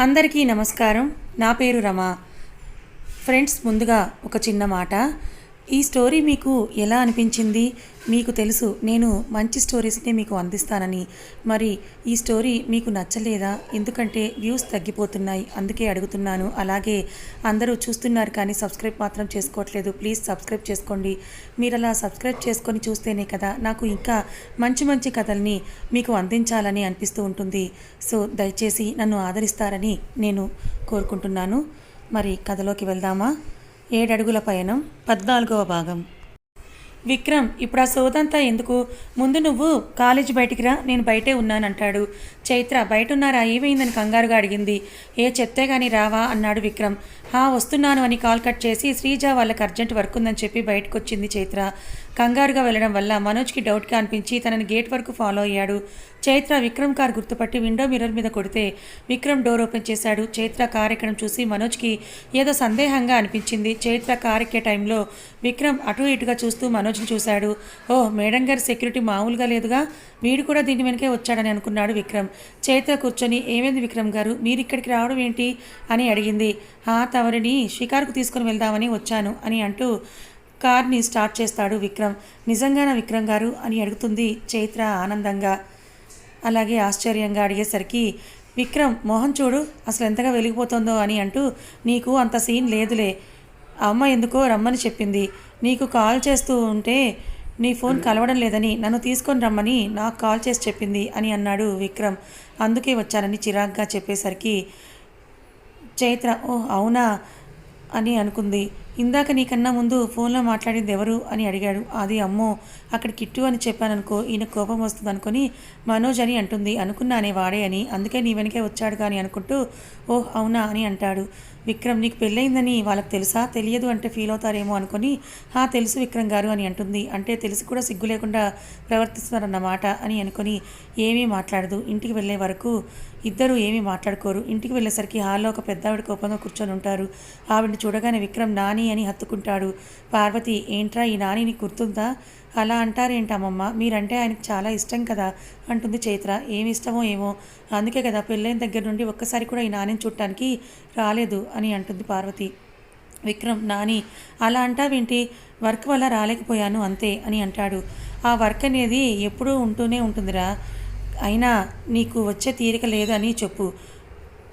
అందరికీ నమస్కారం. నా పేరు రమ. ఫ్రెండ్స్ ముందుగా ఒక చిన్న మాట. ఈ స్టోరీ మీకు ఎలా అనిపించింది? మీకు తెలుసు నేను మంచి స్టోరీస్ని మీకు అందిస్తానని. మరి ఈ స్టోరీ మీకు నచ్చలేదా? ఎందుకంటే వ్యూస్ తగ్గిపోతున్నాయి అందుకే అడుగుతున్నాను. అలాగే అందరూ చూస్తున్నారు కానీ సబ్స్క్రైబ్ మాత్రం చేసుకోవట్లేదు. ప్లీజ్ సబ్స్క్రైబ్ చేసుకోండి. మీరు అలా సబ్స్క్రైబ్ చేసుకొని చూస్తేనే కదా నాకు ఇంకా మంచి మంచి కథల్ని మీకు అందించాలని అనిపిస్తూ ఉంటుంది. సో దయచేసి నన్ను ఆదరిస్తారని నేను కోరుకుంటున్నాను. మరి కథలోకి వెళ్దామా? ఏడడుగుల పయనం పద్నాలుగవ భాగం. విక్రమ్ ఇప్పుడు ఆ సోదంతా ఎందుకు? ముందు నువ్వు కాలేజీ బయటికి రా నేను బయటే ఉన్నానంటాడు. చైత్ర బయట ఉన్నారా ఏమైందని కంగారుగా అడిగింది. ఏ చెప్తే కానీ రావా? అన్నాడు విక్రమ్. హా వస్తున్నాను అని కాల్ కట్ చేసి శ్రీజ వాళ్ళకి అర్జెంట్ వర్క్ ఉందని చెప్పి బయటకు వచ్చింది చైత్ర. కంగారుగా వెళ్ళడం వల్ల మనోజ్కి డౌట్గా అనిపించి తనని గేట్ వరకు ఫాలో అయ్యాడు. చైత్ర విక్రమ్ కార్ గుర్తుపట్టి విండో మిర్రర్ మీద కొడితే విక్రమ్ డోర్ ఓపెన్ చేశాడు. చైత్ర కార్ ఎక్కడం చూసి మనోజ్కి ఏదో సందేహంగా అనిపించింది. చైత్ర కార్ ఎక్కే టైంలో విక్రమ్ అటు ఇటుగా చూస్తూ మనోజ్ని చూశాడు. ఓ మేడం గారి సెక్యూరిటీ మామూలుగా లేదుగా? వీడు కూడా దీని వెనకే వచ్చాడని అనుకున్నాడు విక్రమ్. చైత్ర కూర్చొని ఏమైంది విక్రమ్ గారు? మీరు ఇక్కడికి రావడం ఏంటి? అని అడిగింది. ఆ తవరిని షికారుకు తీసుకుని వెళ్దామని వచ్చాను అని అంటూ కార్ని స్టార్ట్ చేస్తాడు విక్రమ్. నిజంగానా విక్రమ్ గారు? అని అడుగుతుంది చైత్ర ఆనందంగా. అలాగే ఆశ్చర్యంగా అడిగేసరికి విక్రమ్ మోహన్ చూడు అసలు ఎంతగా వెలిగిపోతుందో అని అంటూ నీకు అంత సీన్ లేదులే. అమ్మ ఎందుకో రమ్మని చెప్పింది. నీకు కాల్ చేస్తూ ఉంటే నీ ఫోన్ కలవడం లేదని నన్ను తీసుకొని రమ్మని నాకు కాల్ చేసి చెప్పింది అని అన్నాడు విక్రమ్. అందుకే వచ్చానని చిరాగ్గా చెప్పేసరికి చైత్ర ఓ అవునా? అని అనుకుంది. ఇందాక నీకన్నా ముందు ఫోన్లో మాట్లాడింది ఎవరు అని అడిగాడు. అది అమ్మో అక్కడ కిట్టు అని చెప్పాననుకో ఈయన కోపం వస్తుంది అనుకుని మనోజ్ అని అంటుంది. అనుకున్నానే వాడే అని. అందుకే నీ వెనకే వచ్చాడు కానీ అనుకుంటూ ఓహ్ అవునా అని అంటాడు. విక్రమ్ నీకు పెళ్ళయిందని వాళ్ళకి తెలుసా? తెలియదు అంటే ఫీల్ అవుతారేమో అనుకొని హా తెలుసు విక్రమ్ గారు అని అంటుంది. అంటే తెలిసి కూడా సిగ్గు లేకుండా ప్రవర్తిస్తున్నారన్నమాట అని అనుకొని ఏమీ మాట్లాడదు. ఇంటికి వెళ్ళే వరకు ఇద్దరు ఏమీ మాట్లాడుకోరు. ఇంటికి వెళ్ళేసరికి హాల్లో ఒక పెద్దావిడ కోపంగా కూర్చొని ఉంటారు. ఆవిడని చూడగానే విక్రమ్ నాని అని హత్తుకుంటాడు. పార్వతి ఏంట్రా ఈ నాని గుర్తుందా? అలా అంటారేంటమ్మమ్మ మీరంటే ఆయనకు చాలా ఇష్టం కదా? అంటుంది చైత్ర. ఏమి ఇష్టమో ఏమో? అందుకే కదా పెళ్ళైన దగ్గర నుండి ఒక్కసారి కూడా ఈ నానిని చూడటానికి రాలేదు అని అంటుంది పార్వతి. విక్రమ్ నాని అలా అంటావేంటి? వర్క్ వల్ల రాలేకపోయాను అంతే అని అంటాడు. ఆ వర్క్ అనేది ఎప్పుడూ ఉంటూనే ఉంటుందిరా. అయినా నీకు వచ్చే తీరిక లేదు అని చెప్పు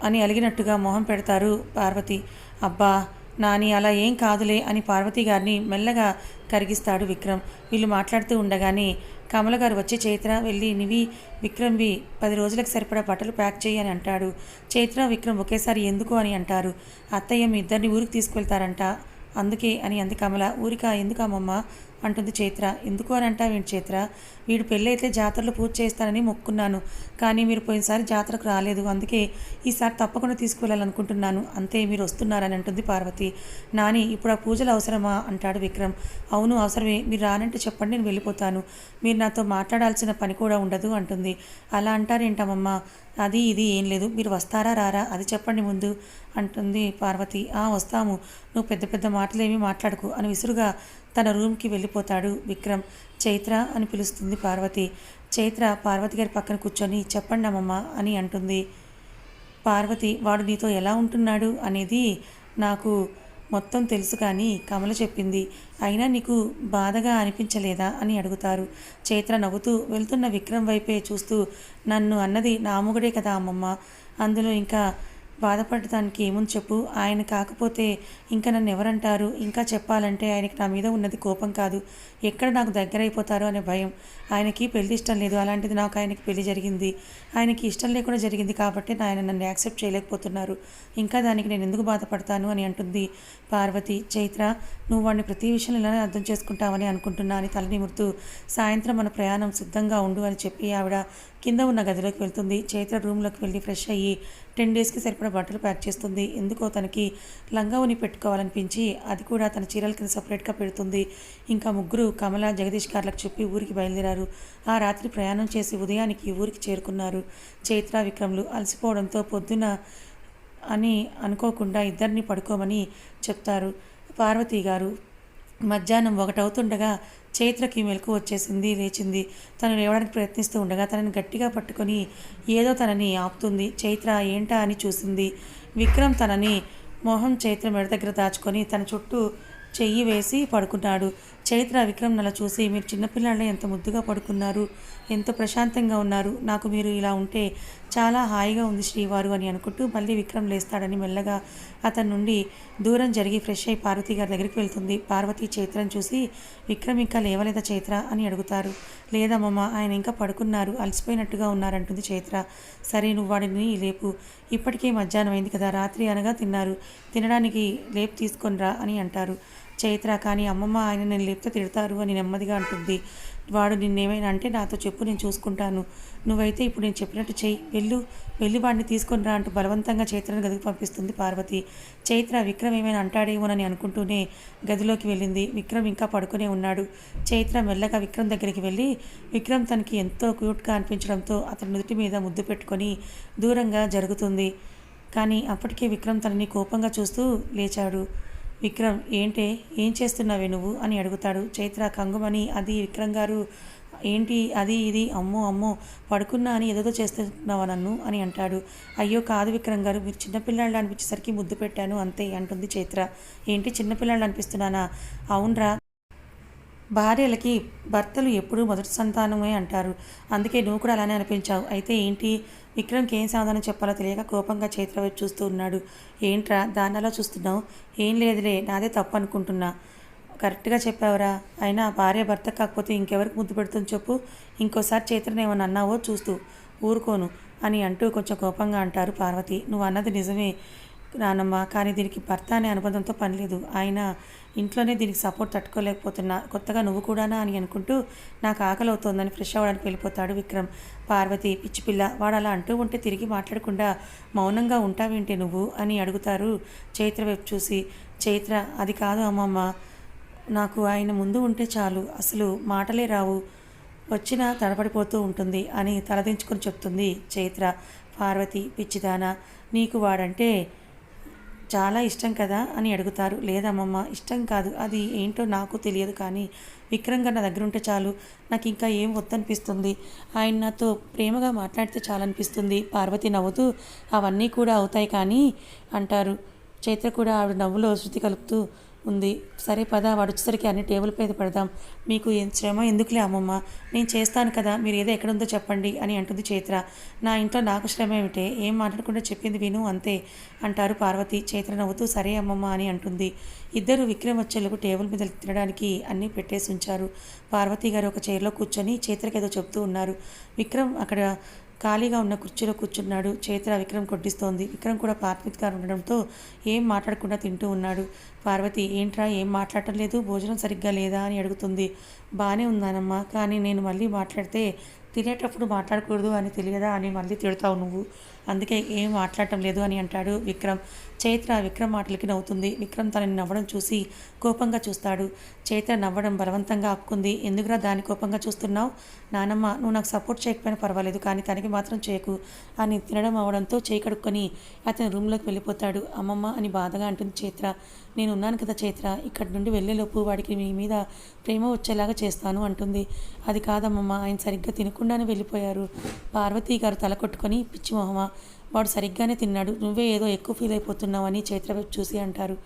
అని అలిగినట్టుగా మొహం పెడతారు పార్వతి. అబ్బా నాని అలా ఏం కాదులే అని పార్వతి గారిని మెల్లగా కరిగిస్తాడు విక్రమ్. వీళ్ళు మాట్లాడుతూ ఉండగానే కమల గారు వచ్చి చైత్ర వెళ్ళి నివి విక్రమ్వి పది రోజులకు సరిపడా బట్టలు ప్యాక్ చేయి అని అంటాడు. చైత్ర విక్రమ్ ఒకేసారి ఎందుకు అని అంటారు. అత్తయ్య మీ ఇద్దరిని ఊరికి తీసుకెళ్తారంట. అందుకే అని అంది కమల. ఊరికా? ఎందుకు అమ్మమ్మ అంటుంది చైత్ర. ఎందుకు అని అంటావేంటి చైత్ర? వీడు పెళ్ళైతే జాతరలో పూజ చేస్తానని మొక్కున్నాను. కానీ మీరు పోయినసారి జాతరకు రాలేదు. అందుకే ఈసారి తప్పకుండా తీసుకువెళ్ళాలనుకుంటున్నాను. అంతే మీరు వస్తున్నారని అంటుంది పార్వతి. నాని ఇప్పుడు ఆ పూజలు అవసరమా? అంటాడు విక్రమ్. అవును అవసరమే. మీరు రానంటే చెప్పండి నేను వెళ్ళిపోతాను. మీరు నాతో మాట్లాడాల్సిన పని కూడా ఉండదు అంటుంది. అలా అంటారేంటమ్మమ్మ? అది ఇది ఏం లేదు. మీరు వస్తారా రారా? అది చెప్పండి ముందు అంటుంది పార్వతి. ఆ వస్తాము. నువ్వు పెద్ద పెద్ద మాటలేమీ మాట్లాడుకు అని విసురుగా తన రూమ్కి వెళ్ళిపోతాడు విక్రమ్. చైత్ర అని పిలుస్తుంది పార్వతి. చైత్ర పార్వతి గారి పక్కన కూర్చొని చెప్పండి అమ్మమ్మ అని అంటుంది. పార్వతి వాడు నీతో ఎలా ఉంటున్నాడు? అనేది నాకు మొత్తం తెలుసు కానీ కమల చెప్పింది. అయినా నీకు బాధగా అనిపించలేదా అని అడుగుతారు. చైత్ర నవ్వుతూ వెళ్తున్న విక్రమ్ వైపే చూస్తూ నన్ను అన్నది నాముగుడే కదా అమ్మమ్మ. అందులో ఇంకా బాధపడటానికి ఏముంది చెప్పు. ఆయన కాకపోతే ఇంకా నన్ను ఎవరంటారు? ఇంకా చెప్పాలంటే ఆయనకి నా మీద ఉన్నది కోపం కాదు. ఎక్కడ నాకు దగ్గర అయిపోతారో అనే భయం. ఆయనకి పెళ్ళి ఇష్టం లేదు. అలాంటిది నాకు ఆయనకి పెళ్ళి జరిగింది. ఆయనకి ఇష్టం లేకుండా జరిగింది కాబట్టి ఆయన నన్ను యాక్సెప్ట్ చేయలేకపోతున్నారు. ఇంకా దానికి నేను ఎందుకు బాధపడతాను అని అంటుంది పార్వతి. చైత్ర నువ్వు వాడిని ప్రతి విషయంలో ఇలానే అర్థం చేసుకుంటావని అనుకుంటున్నా అని తలనిమురుతూ సాయంత్రం మన ప్రయాణం సిద్ధంగా ఉండు అని చెప్పి ఆవిడ కింద ఉన్న గదిలోకి వెళ్తుంది. చైత్ర రూమ్లోకి వెళ్ళి ఫ్రెష్ అయ్యి టెన్ డేస్కి సరిపడా బట్టలు ప్యాక్ చేస్తుంది. ఎందుకో తనకి లంగా ఉని పెట్టుకోవాలనిపించి అది కూడా తన చీరల కింద సపరేట్గా పెడుతుంది. ఇంకా ముగ్గురు కమల జగదీష్ గార్లకు చెప్పి ఊరికి బయలుదేరారు. ఆ రాత్రి ప్రయాణం చేసి ఉదయానికి ఊరికి చేరుకున్నారు. చైత్ర విక్రమ్లు అలసిపోవడంతో పొద్దున అని అనుకోకుండా ఇద్దరిని పడుకోమని చెప్తారు. పార్వతి గారు మధ్యాహ్నం ఒకటవుతుండగా చైత్రకి మెలకు వచ్చేసింది లేచింది. తను లేవడానికి ప్రయత్నిస్తూ ఉండగా తనని గట్టిగా పట్టుకొని ఏదో తనని ఆపుతుంది. చైత్ర ఏంటా అని చూసింది. విక్రమ్ తనని మొహం చైత్ర మెడ దగ్గర దాచుకొని తన చుట్టూ చెయ్యి వేసి పడుకున్నాడు. చైత్ర విక్రమ్ నలా చూసి మీరు చిన్నపిల్లల ఎంత ముద్దుగా పడుకున్నారు ఎంతో ప్రశాంతంగా ఉన్నారు నాకు మీరు ఇలా ఉంటే చాలా హాయిగా ఉంది శ్రీవారు అని అనుకుంటూ మళ్ళీ విక్రమ్ లేస్తాడని మెల్లగా అతని నుండి దూరం జరిగి ఫ్రెష్ అయి పార్వతి గారి దగ్గరికి వెళ్తుంది. పార్వతి చైత్రను చూసి విక్రమ్ ఇంకా లేవలేదా చైత్ర? అని అడుగుతారు. లేదమ్మమ్మ ఆయన ఇంకా పడుకున్నారు అలసిపోయినట్టుగా ఉన్నారంటుంది చైత్ర. సరే నువ్వు వాడిని లేపు. ఇప్పటికే మధ్యాహ్నం అయింది కదా రాత్రి అనగా తిన్నారు. తినడానికి లేపు తీసుకొనిరా అని అంటారు. చైత్ర కానీ అమ్మమ్మ ఆయన నేను లేపితే తిడతారు అని నెమ్మదిగా అంటుంది. వాడు నిన్నేమైనా అంటే నాతో చెప్పు నేను చూసుకుంటాను. నువ్వైతే ఇప్పుడు నేను చెప్పినట్టు చెయ్యి. వెళ్ళు వెళ్ళి వాడిని తీసుకొని రా అంటూ బలవంతంగా చైత్రను గదికి పంపిస్తుంది పార్వతి. చైత్ర విక్రమ్ ఏమైనా అంటాడేమోనని అనుకుంటూనే గదిలోకి వెళ్ళింది. విక్రమ్ ఇంకా పడుకునే ఉన్నాడు. చైత్ర మెల్లగా విక్రమ్ దగ్గరికి వెళ్ళి విక్రమ్ తనకి ఎంతో క్యూట్గా అనిపించడంతో అతని నుదుటి మీద ముద్దు పెట్టుకొని దూరంగా జరుగుతుంది. కానీ అప్పటికే విక్రమ్ తనని కోపంగా చూస్తూ లేచాడు. విక్రమ్ ఏంటే? ఏం చేస్తున్నావే నువ్వు? అని అడుగుతాడు. చైత్ర కంగుమని అది విక్రమ్ గారు ఏంటి అది ఇది? అమ్మో అమ్మో పడుకున్నా అని ఏదో చేస్తున్నావా నన్ను? అని అంటాడు. అయ్యో కాదు విక్రమ్ గారు మీరు చిన్నపిల్లాళ్ళు అనిపించేసరికి ముద్దు పెట్టాను అంతే అంటుంది చైత్ర. ఏంటి చిన్నపిల్లాళ్ళు అనిపిస్తున్నానా? అవునరా భార్యలకి భర్తలు ఎప్పుడూ మొదటి సంతానమే అంటారు. అందుకే నువ్వు కూడా అలానే అనిపించావు. అయితే ఏంటి? విక్రమ్కి ఏం సమాధానం చెప్పాలో తెలియక కోపంగా చైత్ర వైపు చూస్తూ ఉన్నాడు. ఏంట్రా దానిలో చూస్తున్నావు? ఏం లేదులే నాదే తప్పు అనుకుంటున్నా. కరెక్ట్గా చెప్పావురా. అయినా భార్య భర్త కాకపోతే ఇంకెవరికి ముద్దు పెడుతుంది చెప్పు? ఇంకోసారి చైత్రని ఏమన్నా అన్నావో చూస్తూ. ఊరుకోను అని అంటూ కొంచెం కోపంగా అంటారు పార్వతి. నువ్వు అన్నది నిజమే నానమ్మ కానీ దీనికి భర్త అనే అనుబంధంతో పని లేదు. ఆయన ఇంట్లోనే దీనికి సపోర్ట్ తట్టుకోలేకపోతున్నా. కొత్తగా నువ్వు కూడానా అని అనుకుంటూ నాకు ఆకలి అవుతోందని ఫ్రెష్ అవ్వడానికి వెళ్ళిపోతాడు విక్రమ్. పార్వతి పిచ్చిపిల్ల వాడు అలా అంటూ ఉంటే తిరిగి మాట్లాడకుండా మౌనంగా ఉంటావేంటి నువ్వు అని అడుగుతారు చైత్ర వైపు చూసి. చైత్ర అది కాదు అమ్మమ్మ నాకు ఆయన ముందు ఉంటే చాలు అసలు మాటలే రావు వచ్చినా తడబడిపోతూ ఉంటుంది అని తలదించుకొని చెప్తుంది చైత్ర. పార్వతి పిచ్చిదానా నీకు వాడంటే చాలా ఇష్టం కదా అని అడుగుతారు. లేదమ్మమ్మ ఇష్టం కాదు. అది ఏంటో నాకు తెలియదు కానీ విక్రమ్ గారు నా దగ్గర ఉంటే చాలు. నాకు ఇంకా ఏం వద్దనిపిస్తుంది? ఆయన నాతో ప్రేమగా మాట్లాడితే చాలనిపిస్తుంది. పార్వతి నవ్వుతూ అవన్నీ కూడా అవుతాయి కానీ అంటారు. చైత్ర కూడా ఆవిడ నవ్వులో శృతి కలుపుతూ ఉంది. సరే పద వాడు వచ్చేసరికి అన్ని టేబుల్ మీద పెడదాం. మీకు శ్రమ? ఎందుకులే అమ్మమ్మ? నేను చేస్తాను కదా మీరు ఏదో ఎక్కడ ఉందో చెప్పండి అని అంటుంది చైత్ర. నా ఇంట్లో నాకు శ్రమ ఏమిటే? ఏం మాట్లాడకుండా చెప్పింది విను అంతే అంటారు పార్వతి. చైత్ర నవ్వుతూ సరే అమ్మమ్మ అని అంటుంది. ఇద్దరు విక్రమ్ వచ్చేలకు టేబుల్ మీద తినడానికి అన్నీ పెట్టేసి ఉంచారు. పార్వతి గారు ఒక చైర్లో కూర్చొని చైత్రకి ఏదో చెప్తూ ఉన్నారు. విక్రమ్ అక్కడ ఖాళీగా ఉన్న కుర్చీలో కూర్చున్నాడు. చేతుల విక్రమ్ కొట్టిస్తోంది. విక్రమ్ కూడా పార్వతి గారు ఉండడంతో ఏం మాట్లాడకుండా తింటూ ఉన్నాడు. పార్వతి ఏంట్రా ఏం మాట్లాడటం లేదు? భోజనం సరిగ్గా లేదా? అని అడుగుతుంది. బాగానే ఉన్నానమ్మా కానీ నేను మళ్ళీ మాట్లాడితే తినేటప్పుడు మాట్లాడకూడదు అని తెలియదా? అని మళ్ళీ తిడతావు నువ్వు. అందుకే ఏం మాట్లాడటం లేదు అని అంటాడు విక్రమ్. చైత్ర విక్రమ్ మాటలకి నవ్వుతుంది. విక్రమ్ తనని నవ్వడం చూసి కోపంగా చూస్తాడు. చైత్ర నవ్వడం బలవంతంగా ఆపుకుంది. ఎందుకురా దాని కోపంగా చూస్తున్నావు? నానమ్మ నువ్వు నాకు సపోర్ట్ చేయకపోయినా పర్వాలేదు కానీ తనకి మాత్రం చేయకు అని తినడం అవడంతో చేయి కడుక్కొని అతని రూమ్లోకి వెళ్ళిపోతాడు. అమ్మమ్మ అని బాధగా అంటుంది చైత్ర. నేను ఉన్నాను కదా చైత్ర ఇక్కడి నుండి వెళ్ళేలోపు వాడికి మీ మీద ప్రేమ వచ్చేలాగా చేస్తాను అంటుంది. అది కాదమ్మమ్మ ఆయన సరిగ్గా తినకుండానే వెళ్ళిపోయారు. పార్వతీ గారు తల కొట్టుకొని పిచ్చి మొహమ్మ వాడు సరిగ్గానే తిన్నాడు. నువ్వే ఏదో ఎక్కువ ఫీల్ అయిపోతున్నావు అని చైత్ర వైపు చూసి అంటారు.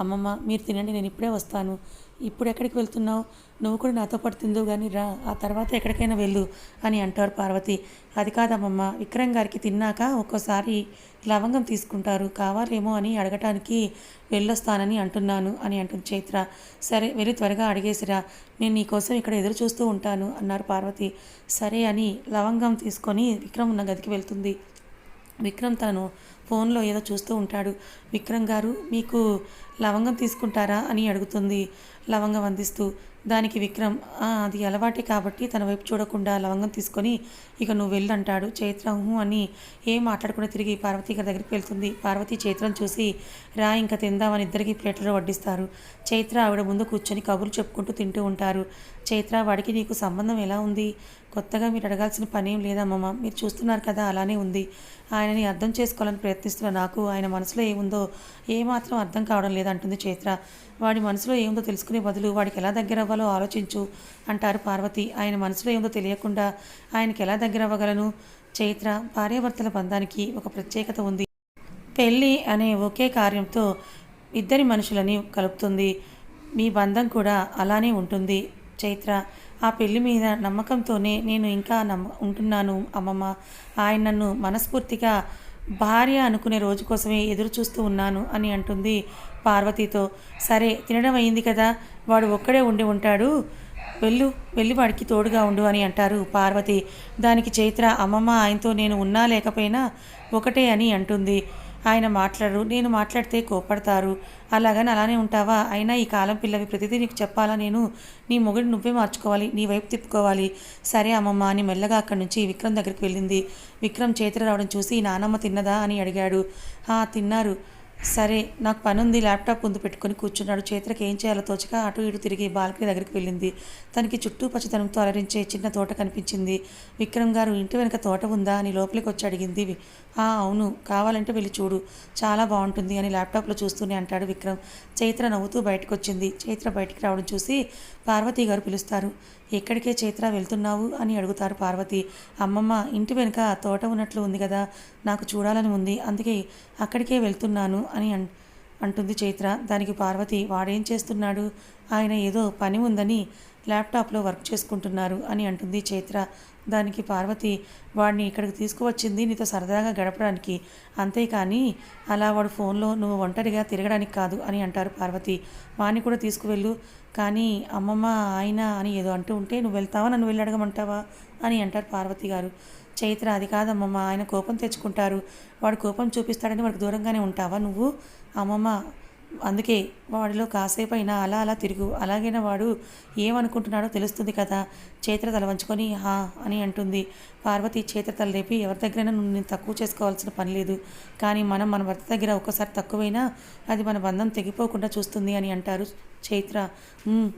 అమ్మమ్మ మీరు తినండి నేను ఇప్పుడే వస్తాను. ఇప్పుడు ఎక్కడికి వెళ్తున్నావు? నువ్వు కూడా నాతో పాటు తిందు కానీ రా. ఆ తర్వాత ఎక్కడికైనా వెళ్ళు అని అంటారు పార్వతి. అది కాదమ్మమ్మ విక్రమ్ గారికి తిన్నాక ఒక్కోసారి లవంగం తీసుకుంటారు. కావాలేమో అని అడగటానికి వెళ్ళొస్తానని అంటున్నాను అని అంటుంది చైత్ర. సరే వెళ్ళి త్వరగా అడిగేసిరా. నేను నీకోసం ఇక్కడ ఎదురు చూస్తూ ఉంటాను అన్నారు పార్వతి. సరే అని లవంగం తీసుకొని విక్రమ్ ఉన్న గదికి వెళ్తుంది. విక్రమ్ తను ఫోన్లో ఏదో చూస్తూ ఉంటాడు. విక్రమ్ గారు మీకు లవంగం తీసుకుంటారా? అని అడుగుతుంది లవంగం అందిస్తూ. దానికి విక్రమ్ అది అలవాటే కాబట్టి తన వైపు చూడకుండా లవంగం తీసుకొని ఇక నువ్వు వెళ్ళు అంటాడు. చైత్ర అని ఏం మాట్లాడకుండా తిరిగి పార్వతి గారి దగ్గరికి వెళ్తుంది. పార్వతి చైత్రం చూసి రా ఇంకా తిందామని ఇద్దరికి ప్లేట్లో వడ్డిస్తారు. చైత్ర ఆవిడ ముందు కూర్చొని కబుర్లు చెప్పుకుంటూ తింటూ ఉంటారు. చైత్ర వాడికి నీకు సంబంధం ఎలా ఉంది? కొత్తగా మీరు అడగాల్సిన పని ఏం లేదమ్మమ్మ మీరు చూస్తున్నారు కదా అలానే ఉంది. ఆయనని అర్థం చేసుకోవాలని ప్రయత్నిస్తున్న నాకు ఆయన మనసులో ఏముందో ఏమాత్రం అర్థం కావడం లేదంటుంది చైత్ర. వాడి మనసులో ఏముందో తెలుసుకునే బదులు వాడికి ఎలా దగ్గర అవ్వాలో ఆలోచించు అంటారు పార్వతి. ఆయన మనసులో ఏముందో తెలియకుండా ఆయనకి ఎలా దగ్గర అవ్వగలను చైత్ర భార్యాభర్తల బంధానికి ఒక ప్రత్యేకత ఉంది. పెళ్ళి అనే ఒకే కార్యంతో ఇద్దరి మనుషులని కలుపుతుంది. మీ బంధం కూడా అలానే ఉంటుంది. చైత్ర ఆ పెళ్ళి మీద నమ్మకంతోనే నేను ఇంకా నమ్మ ఉంటున్నాను అమ్మమ్మ. ఆయన నన్ను మనస్ఫూర్తిగా భార్య అనుకునే రోజు కోసమే ఎదురు చూస్తూ ఉన్నాను అని అంటుంది పార్వతితో. సరే తినడం అయింది కదా వాడు ఒక్కడే ఉండి ఉంటాడు. వెళ్ళు వెళ్ళి వాడికి తోడుగా ఉండు అని అంటారు పార్వతి. దానికి చైత్ర అమ్మమ్మ ఆయనతో నేను ఉన్నా లేకపోయినా ఒకటే అని అంటుంది. ఆయన మాట్లాడరు నేను మాట్లాడితే కోపడతారు అలాగని అలానే ఉంటావా? అయినా ఈ కాలం పిల్లవి ప్రతిదీ నీకు చెప్పాలా నేను? నీ మొగుడు నువ్వే మార్చుకోవాలి నీ వైపు తిప్పుకోవాలి. సరే అమ్మమ్మ అని మెల్లగా అక్కడి నుంచి విక్రమ్ దగ్గరికి వెళ్ళింది. విక్రమ్ చేతులు రావడం చూసి నానమ్మ తిన్నదా? అని అడిగాడు. "హా, తిన్నారు. సరే నాకు పని ఉంది ల్యాప్టాప్ ముందు పెట్టుకుని కూర్చున్నాడు. చేతులకు ఏం చేయాలో తోచక అటు ఇటు తిరిగి బాల్కనీ దగ్గరికి వెళ్ళింది. తనకి చుట్టూ పచ్చదనంతో అలరించే చిన్న తోట కనిపించింది. విక్రమ్ గారు ఇంటి వెనక తోట ఉందా? అని లోపలికి వచ్చి అడిగింది. "ఆ, అవును. కావాలంటే వెళ్ళి చూడు. చాలా బాగుంటుంది అని ల్యాప్టాప్లో చూస్తూనే అంటాడు విక్రమ్. చైత్ర నవ్వుతూ బయటకు వచ్చింది చైత్ర బయటికి రావడం చూసి పార్వతి గారు పిలుస్తారు. ఎక్కడికే చైత్ర వెళ్తున్నావు అని అడుగుతారు పార్వతి. అమ్మమ్మ ఇంటి వెనుక తోట ఉన్నట్లు ఉంది కదా నాకు చూడాలని ఉంది అందుకే అక్కడికే వెళ్తున్నాను అని అన్ అంటుంది చైత్ర. దానికి పార్వతి వాడేం చేస్తున్నాడు? ఆయన ఏదో పని ఉందని ల్యాప్టాప్లో వర్క్ చేసుకుంటున్నారు అని అంటుంది చైత్ర. దానికి పార్వతి వాడిని ఇక్కడికి తీసుకువచ్చింది నీతో సరదాగా గడపడానికి. అంతేకాని అలా వాడు ఫోన్లో నువ్వు ఒంటరిగా తిరగడానికి కాదు అని అంటారు పార్వతి. వాడిని కూడా తీసుకువెళ్ళు. కానీ అమ్మమ్మ ఆయన అని ఏదో అంటూ ఉంటే నువ్వు వెళ్తావా? నన్ను వెళ్ళి అడగమంటావా? అని అంటారు పార్వతి గారు. చైత్ర అది కాదమ్మమ్మ ఆయన కోపం తెచ్చుకుంటారు. వాడు కోపం చూపిస్తాడని వాడికి దూరంగానే ఉంటావా నువ్వు? అమ్మమ్మ అందుకే వాడిలో కాసేపు అయినా అలా అలా తిరుగు. అలాగైనా వాడు ఏమనుకుంటున్నాడో తెలుస్తుంది కదా. చేతుల తల వంచుకొని హా అని అంటుంది. పార్వతి చేతుల తల రేపి ఎవరి దగ్గరైనా నువ్వు నేను తక్కువ చేసుకోవాల్సిన పని లేదు. కానీ మనం మన భర్త దగ్గర ఒక్కసారి తక్కువైనా అది మన బంధం తెగిపోకుండా చూస్తుంది అని అంటారు చైత్ర.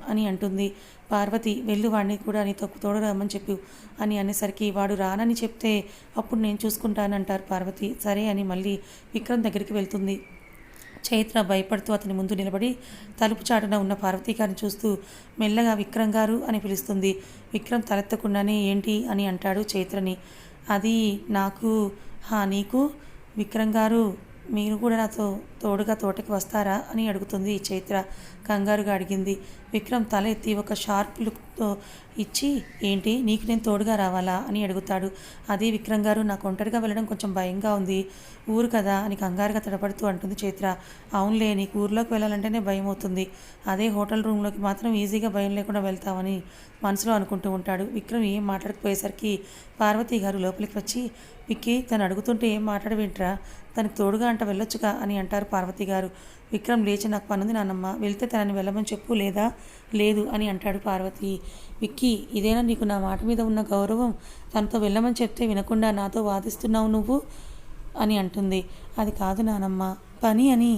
అని అంటుంది. పార్వతి వెళ్ళు వాడిని కూడా నీతో తోడు రమ్మని చెప్పు అని అనేసరికి వాడు రానని చెప్తే అప్పుడు నేను చూసుకుంటానంటారు పార్వతి. సరే అని మళ్ళీ విక్రమ్ దగ్గరికి వెళ్తుంది. చైత్ర భయపడుతూ అతని ముందు నిలబడి తలుపు చాటున ఉన్న పార్వతీగారిని చూస్తూ మెల్లగా విక్రమ్ గారు అని పిలుస్తుంది. విక్రమ్ తలెత్తకుండానే ఏంటి అని అంటాడు చైత్రని. అది నాకు హా నీకు? విక్రమ్ గారు మీరు కూడా నాతో తోడుగా తోటకి వస్తారా అని అడుగుతుంది ఈ చైత్ర. కంగారుగా అడిగింది. విక్రమ్ తల ఎత్తి ఒక షార్ప్ లుక్తో ఇచ్చి ఏంటి? నీకు నేను తోడుగా రావాలా? అని అడుగుతాడు. అదే విక్రమ్ గారు నాకు ఒంటరిగా వెళ్ళడం కొంచెం భయంగా ఉంది. ఊరు కదా అని కంగారుగా తడపడుతూ అంటుంది చైత్ర. అవునులే నీకు ఊర్లోకి వెళ్ళాలంటేనే భయం అవుతుంది. అదే హోటల్ రూమ్లోకి మాత్రం ఈజీగా భయం లేకుండా వెళ్తామని మనసులో అనుకుంటూ ఉంటాడు. విక్రమ్ ఏం మాట్లాడకపోయేసరికి పార్వతి గారు లోపలికి వచ్చి విక్కీ తను అడుగుతుంటే ఏం మాట్లాడవేంట్రా? తనకు తోడుగా అంట వెళ్ళొచ్చుగా అని అంటారు పార్వతి గారు. విక్రమ్ లేచి నాకు పనుంది నాన్నమ్మ వెళ్తే తనని వెళ్ళమని చెప్పు లేదా? లేదు అని అంటాడు పార్వతి. విక్కీ ఇదేనా నీకు నా మాట మీద ఉన్న గౌరవం? తనతో వెళ్ళమని చెప్తే వినకుండా నాతో వాదిస్తున్నావు నువ్వు? అని అంటుంది. అది కాదు నానమ్మ. పని అని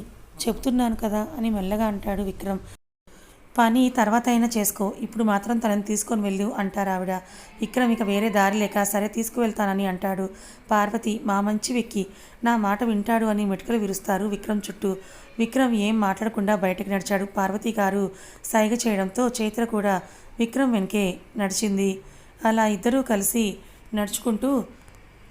చెప్తున్నాను కదా అని మెల్లగా అంటాడు విక్రమ్. పని తర్వాత అయినా చేసుకో. ఇప్పుడు మాత్రం తనని తీసుకొని వెళ్ళు అంటారు ఆవిడ విక్రమ్ ఇక వేరే దారి లేక సరే తీసుకువెళ్తానని అంటాడు. పార్వతి మా మంచి వెక్కి నా మాట వింటాడు అని మెటుకలు విరుస్తారు విక్రమ్ చుట్టూ. విక్రమ్ ఏం మాట్లాడకుండా బయటకు నడిచాడు పార్వతి గారు. సైగ చేయడంతో చైత్ర కూడా విక్రమ్ వెనకే నడిచింది. అలా ఇద్దరూ కలిసి నడుచుకుంటూ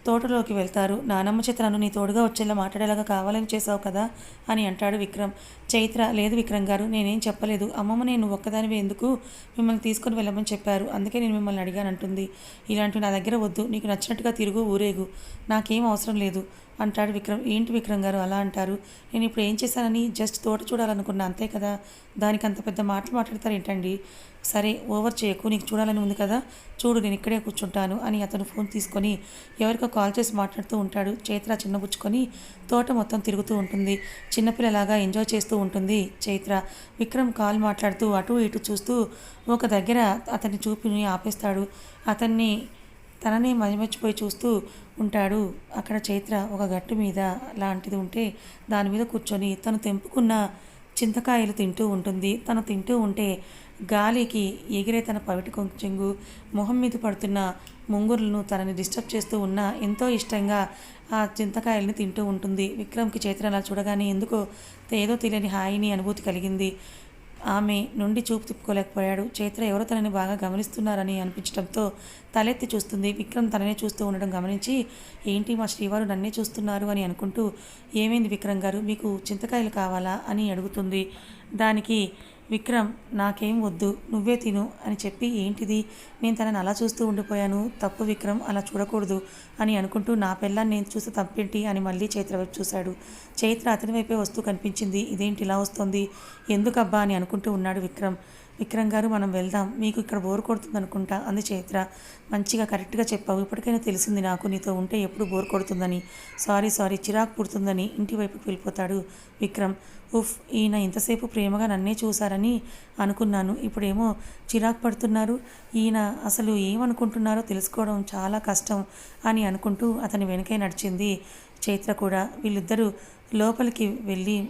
తోటలోకి వెళ్తారు. నానమ్మ చిత్రను నీ తోడుగా వచ్చేలా మాట్లాడేలాగా కావాలని చేసావు కదా అని అంటాడు విక్రమ్. చైత్ర లేదు విక్రమ్ గారు నేనేం చెప్పలేదు. అమ్మమ్మ నేను ఒక్కదాని ఎందుకు మిమ్మల్ని తీసుకొని వెళ్ళమని చెప్పారు. అందుకే నేను మిమ్మల్ని అడిగాను అంటుంది ఇలాంటివి నా దగ్గర వద్దు. నీకు నచ్చినట్టుగా తిరుగు ఊరేగు. నాకేం అవసరం లేదు. అంటాడు విక్రమ్. ఏంటి విక్రమ్ గారు అలా అంటారు? నేను ఇప్పుడు ఏం చేశానని జస్ట్ తోట చూడాలనుకున్నా అంతే కదా? దానికి అంత పెద్ద మాటలు మాట్లాడతారు ఏంటండి? సరే ఓవర్ చేయకు నీకు చూడాలని ఉంది కదా? చూడు నేను ఇక్కడే కూర్చుంటాను అని అతను ఫోన్ తీసుకొని ఎవరికో కాల్ చేసి మాట్లాడుతూ ఉంటాడు. చైత్ర చిన్నబుచ్చుకొని తోట మొత్తం తిరుగుతూ ఉంటుంది. చిన్నపిల్లలాగా ఎంజాయ్ చేస్తూ ఉంటుంది చైత్ర. విక్రమ్ కాల్ మాట్లాడుతూ అటు ఇటు చూస్తూ ఒక దగ్గర అతన్ని చూపిని ఆపేస్తాడు. అతన్ని తననే మరిమర్చిపోయి చూస్తూ ఉంటాడు. అక్కడ చైత్ర ఒక గట్టు మీద లాంటిది ఉంటే దాని మీద కూర్చొని తను తెంపుకున్న చింతకాయలు తింటూ ఉంటుంది. తను తింటూ ఉంటే గాలికి ఎగిరే తన పవిటి కొంచెంగు మొహం మీద పడుతున్న ముంగురులను తనని డిస్టర్బ్ చేస్తూ ఉన్న ఎంతో ఇష్టంగా ఆ చింతకాయల్ని తింటూ ఉంటుంది. విక్రమ్కి చైత్ర అలా చూడగానే ఎందుకో ఏదో తెలియని హాయిని అనుభూతి కలిగింది. ఆమె నుండి చూపు తిప్పుకోలేకపోయాడు. చైత్ర ఎవరో తనని బాగా గమనిస్తున్నారని అనిపించడంతో తలెత్తి చూస్తుంది. విక్రమ్ తననే చూస్తూ ఉండడం గమనించి ఏంటి మా శ్రీవారు నన్నే చూస్తున్నారు? అని అనుకుంటూ ఏమైంది విక్రమ్ గారు? మీకు చింతకాయలు కావాలా? అని అడుగుతుంది. దానికి విక్రమ్ నాకేం వద్దు నువ్వే తిను అని చెప్పి ఏంటిది? నేను తనని అలా చూస్తూ ఉండిపోయాను. తప్పు విక్రమ్ అలా చూడకూడదు అని అనుకుంటూ నా పిల్లని నేను చూస్తే తప్పేంటి అని మళ్ళీ చైత్ర వైపు చూశాడు. చైత్ర అతని వైపే వస్తూ కనిపించింది. ఇదేంటి ఇలా వస్తుంది? ఎందుకబ్బా అని అనుకుంటూ ఉన్నాడు విక్రమ్. విక్రమ్ గారు మనం వెళ్దాం. మీకు ఇక్కడ బోర్ కొడుతుంది అనుకుంటా అంది చైత్ర. మంచిగా కరెక్ట్గా చెప్పావు. ఇప్పటికైనా తెలిసింది నాకు. నీతో ఉంటే ఎప్పుడు బోర్ కొడుతుందని. Sorry sorry. చిరాకు పుడుతుందని ఇంటి వైపుకి వెళ్ళిపోతాడు విక్రమ్. ఉఫ్ ఈయన ఇంతసేపు ప్రేమగా నన్నే చూశారని అనుకున్నాను. ఇప్పుడేమో చిరాకు పడుతున్నారు. ఈయన అసలు ఏమనుకుంటున్నారో తెలుసుకోవడం చాలా కష్టం అని అనుకుంటూ అతని వెనకే నడిచింది చైత్ర కూడా. వీళ్ళిద్దరూ లోపలికి వెళ్ళి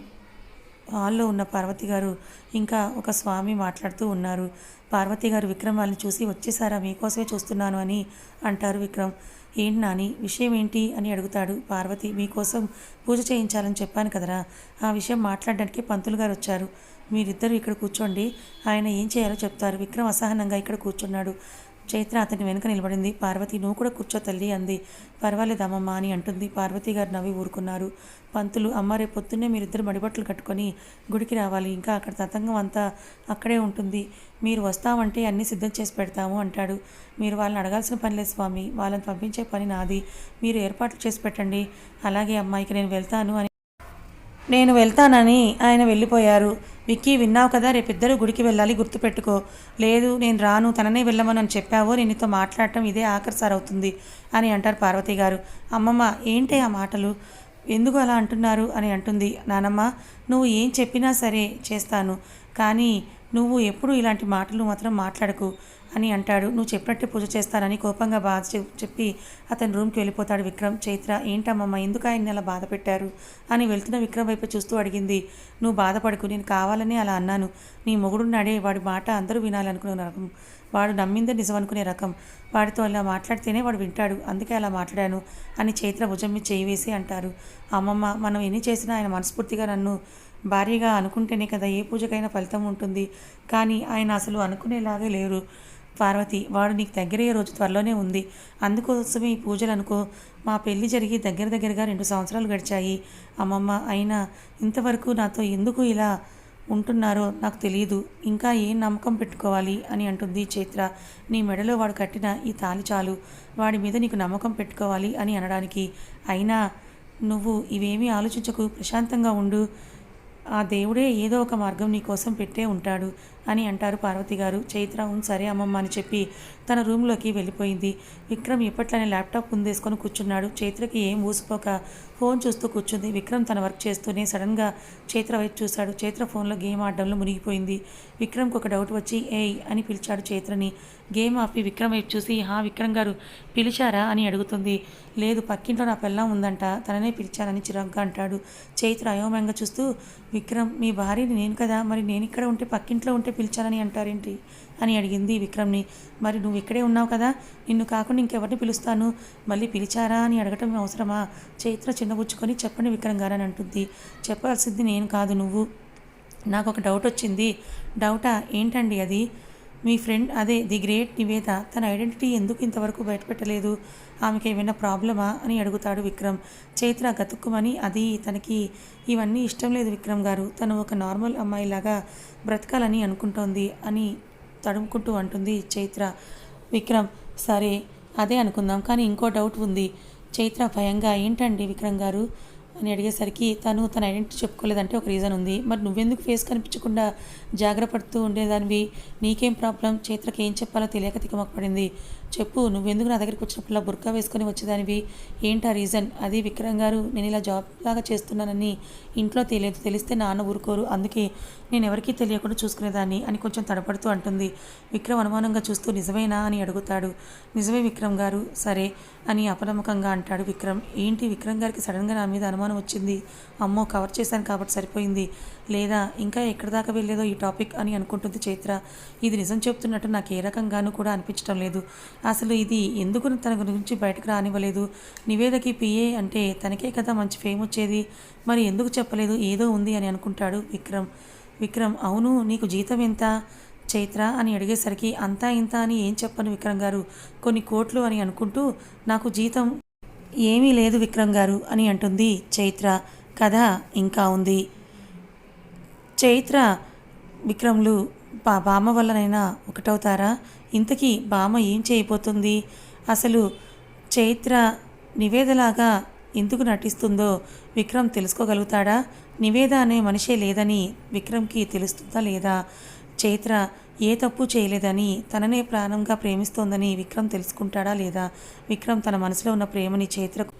హాల్లో ఉన్న పార్వతి గారు ఇంకా ఒక స్వామి మాట్లాడుతూ ఉన్నారు. పార్వతి గారు విక్రమ్ వాళ్ళని చూసి వచ్చేసారా? మీకోసమే చూస్తున్నాను అని అంటారు విక్రమ్. ఏంటి నాని విషయం ఏంటి? అని అడుగుతాడు పార్వతి. మీకోసం పూజ చేయించాలని చెప్పాను కదరా. ఆ విషయం మాట్లాడడానికి పంతులు గారు వచ్చారు. మీరిద్దరూ ఇక్కడ కూర్చోండి. ఆయన ఏం చేయాలో చెప్తారు. విక్రమ్ అసహనంగా ఇక్కడ కూర్చున్నాడు. చైత్ర అతని వెనుక నిలబడింది. పార్వతి నువ్వు కూడా కూర్చో తల్లి అంది. పర్వాలేదమ్మమ్మ అని అంటుంది. పార్వతి గారు నవ్వి ఊరుకున్నారు. పంతులు అమ్మ రేపు పొద్దున్నే మీరిద్దరు మడిబట్టలు కట్టుకొని గుడికి రావాలి. ఇంకా అక్కడ తతంగం అంతా అక్కడే ఉంటుంది. మీరు వస్తామంటే అన్నీ సిద్ధం చేసి పెడతాము అంటాడు. మీరు వాళ్ళని అడగాల్సిన పని లేదు స్వామి. వాళ్ళని పంపించే పని నాది. మీరు ఏర్పాట్లు చేసి పెట్టండి. అలాగే అమ్మాయికి నేను వెళ్తాను అని నేను వెళ్తానని ఆయన వెళ్ళిపోయారు. విక్కీ విన్నావు కదా రేపిద్దరు గుడికి వెళ్ళాలి గుర్తుపెట్టుకో. లేదు నేను రాను తననే వెళ్ళమని చెప్పావో నేను నీతో మాట్లాడటం ఇదే ఆఖరిసారి అవుతుంది అని అంటారు పార్వతి గారు. అమ్మమ్మ ఏంటి ఆ మాటలు? ఎందుకు అలా అంటున్నారు అని అంటుంది నానమ్మ. నువ్వు ఏం చెప్పినా సరే చేస్తాను. కానీ నువ్వు ఎప్పుడు ఇలాంటి మాటలు మాత్రం మాట్లాడకు అని అంటాడు. నువ్వు చెప్పినట్టే పూజ చేస్తానని కోపంగా బాధ చెప్- చెప్పి అతని రూమ్కి వెళ్ళిపోతాడు విక్రమ్. చైత్ర ఏంటమ్మమ్మ ఎందుకు ఆయన్ని అలా బాధ పెట్టారు? అని వెళ్తున్న విక్రమ్ వైపు చూస్తూ అడిగింది. నువ్వు బాధపడకు నేను కావాలని అలా అన్నాను. నీ మొగుడున్నాడే వాడి మాట అందరూ వినాలనుకునే రకం. వాడు నమ్మిందే నిజం అనుకునే రకం. వాడితో అలా మాట్లాడితేనే వాడు వింటాడు. అందుకే అలా మాట్లాడాను అని చైత్ర భుజం మీద చేయి వేసి అంటారు. అమ్మమ్మ మనం ఎన్ని చేసినా ఆయన మనస్ఫూర్తిగా నన్ను భారీగా అనుకుంటేనే కదా ఏ పూజకైనా ఫలితం ఉంటుంది. కానీ ఆయన అసలు అనుకునేలాగే లేరు. పార్వతి వాడు నీకు దగ్గరయ్యే రోజు త్వరలోనే ఉంది. అందుకోసమే ఈ పూజలు అనుకో. మా పెళ్ళి జరిగి దగ్గర దగ్గరగా రెండు సంవత్సరాలు గడిచాయి. అమ్మమ్మ అయినా ఇంతవరకు నాతో ఎందుకు ఇలా ఉంటున్నారో నాకు తెలియదు ఇంకా ఏం నమ్మకం పెట్టుకోవాలి అని అంటుంది చైత్ర. నీ మెడలో వాడు కట్టిన ఈ తాలి చాలు. వాడి మీద నీకు నమ్మకం పెట్టుకోవాలి అని అనడానికి. అయినా నువ్వు ఇవేమీ ఆలోచించకు. ప్రశాంతంగా ఉండు. ఆ దేవుడే ఏదో ఒక మార్గం నీ కోసం పెట్టే ఉంటాడు. అని అంటారు పార్వతి గారు. చైత్ర "ఉం, సరే అమ్మమ్మ అని చెప్పి తన రూమ్లోకి వెళ్ళిపోయింది. విక్రమ్ ఇప్పట్లోనే ల్యాప్టాప్ ముందేసుకొని కూర్చున్నాడు. చైత్రకి ఏం ఊసిపోక ఫోన్ చూస్తూ కూర్చుంది. విక్రమ్ తన వర్క్ చేస్తూనే సడన్గా చైత్ర వైపు చూశాడు. చైత్ర ఫోన్లో గేమ్ ఆడడంలో మునిగిపోయింది. విక్రమ్కి ఒక డౌట్ వచ్చి ఏయ్ అని పిలిచాడు చైత్రని. గేమ్ ఆపి విక్రమ్ వైపు చూసి హా విక్రమ్ గారు పిలిచారా? అని అడుగుతుంది. లేదు పక్కింట్లో నా పిల్లం ఉందంట. తననే పిలిచానని చిరాగ్గా అంటాడు. చైత్ర అయోమయంగా చూస్తూ విక్రమ్ మీ భార్యని నేను కదా? మరి నేను ఇక్కడ ఉంటే పక్కింట్లో ఉంటే పిలిచారని అంటారేంటి? అని అడిగింది విక్రమ్ని. మరి నువ్వు ఇక్కడే ఉన్నావు కదా? నిన్ను కాకుండా ఇంకెవరిని పిలుస్తాను? మళ్ళీ పిలిచారా అని అడగటం అవసరమా? చైత్ర చిన్నబుచ్చుకొని చెప్పండి విక్రమ్ గారు అని అంటుంది. చెప్పాల్సింది నేను కాదు నువ్వు. నాకు ఒక డౌట్ వచ్చింది. డౌటా? ఏంటండి అది? మీ ఫ్రెండ్ అదే ది గ్రేట్ నివేద తన ఐడెంటిటీ ఎందుకు ఇంతవరకు బయటపెట్టలేదు? ఆమెకి ఏమైనా ప్రాబ్లమా అని అడుగుతాడు విక్రమ్. చైత్ర గతుక్కుమని అది తనకి ఇవన్నీ ఇష్టం లేదు విక్రమ్ గారు. తను ఒక నార్మల్ అమ్మాయిలాగా బ్రతకాలని అనుకుంటోంది అని తడుముకుంటూ అంటుంది చైత్ర. విక్రమ్ సరే అదే అనుకుందాం కానీ ఇంకో డౌట్ ఉంది. చైత్ర భయంగా ఏంటండి విక్రమ్ గారు అని అడిగేసరికి తను తన ఐడెంటిటీ చెప్పుకోలేదంటే ఒక రీజన్ ఉంది. మరి నువ్వెందుకు ఫేస్ కనిపించకుండా జాగ్రపడుతూ ఉండేదానివి. నీకేం ప్రాబ్లం? చైత్రకి ఏం చెప్పాలో తెలియక తికమకపడింది. చెప్పు నువ్వెందుకు నా దగ్గరికి వచ్చినప్పుడు బుర్కా వేసుకొని వచ్చేదానివి? ఏంటా రీజన్? అది విక్రమ్ గారు నేను ఇలా జాబ్ లాగా చేస్తున్నానని ఇంట్లో తెలియదు. తెలిస్తే నాన్న ఊరుకోరు. అందుకే నేను ఎవరికీ తెలియకుండా చూసుకునేదాన్ని అని కొంచెం తడపడుతూ అంటుంది. విక్రమ్ అనుమానంగా చూస్తూ నిజమేనా? అని అడుగుతాడు. నిజమే విక్రమ్ గారు. సరే అని అపనమ్మకంగా అంటాడు విక్రమ్. ఏంటి విక్రమ్ గారికి సడన్గా నా మీద అనుమానం వచ్చింది? అమ్మో కవర్ చేశాను కాబట్టి సరిపోయింది. లేదా ఇంకా ఎక్కడి దాకా వెళ్ళేదో ఈ టాపిక్ అని అనుకుంటుంది చైత్ర. ఇది నిజం చెప్తున్నట్టు నాకు ఏ రకంగానూ కూడా అనిపించడం లేదు. అసలు ఇది ఎందుకు తన గురించి బయటకు రానివ్వలేదు? నివేదకి పిఏ అంటే తనకే కదా మంచి ఫేమ్ వచ్చేది. మరి ఎందుకు చెప్పలేదు? ఏదో ఉంది అని అనుకుంటాడు విక్రమ్. విక్రమ్ అవును నీకు జీతం ఎంత? చైత్ర అని అడిగేసరికి అంతా ఇంత అని ఏం చెప్పను విక్రమ్ గారు. కొన్ని కోట్లు అని అనుకుంటూ నాకు జీతం ఏమీ లేదు విక్రమ్ గారు అని అంటుంది చైత్ర. కథ ఇంకా ఉంది. చైత్ర విక్రమ్లు బా బామ్మ వల్లనైనా ఒకటవుతారా? ఇంతకీ బామ ఏం చేయబోతుంది? అసలు చైత్ర నివేదలాగా ఎందుకు నటిస్తుందో విక్రమ్ తెలుసుకోగలుగుతాడా? నివేద అనే మనిషే లేదని విక్రమ్కి తెలుస్తుందా లేదా? చైత్ర ఏ తప్పు చేయలేదని తననే ప్రాణంగా ప్రేమిస్తోందని విక్రమ్ తెలుసుకుంటాడా లేదా? విక్రమ్ తన మనసులో ఉన్న ప్రేమని చైత్రకు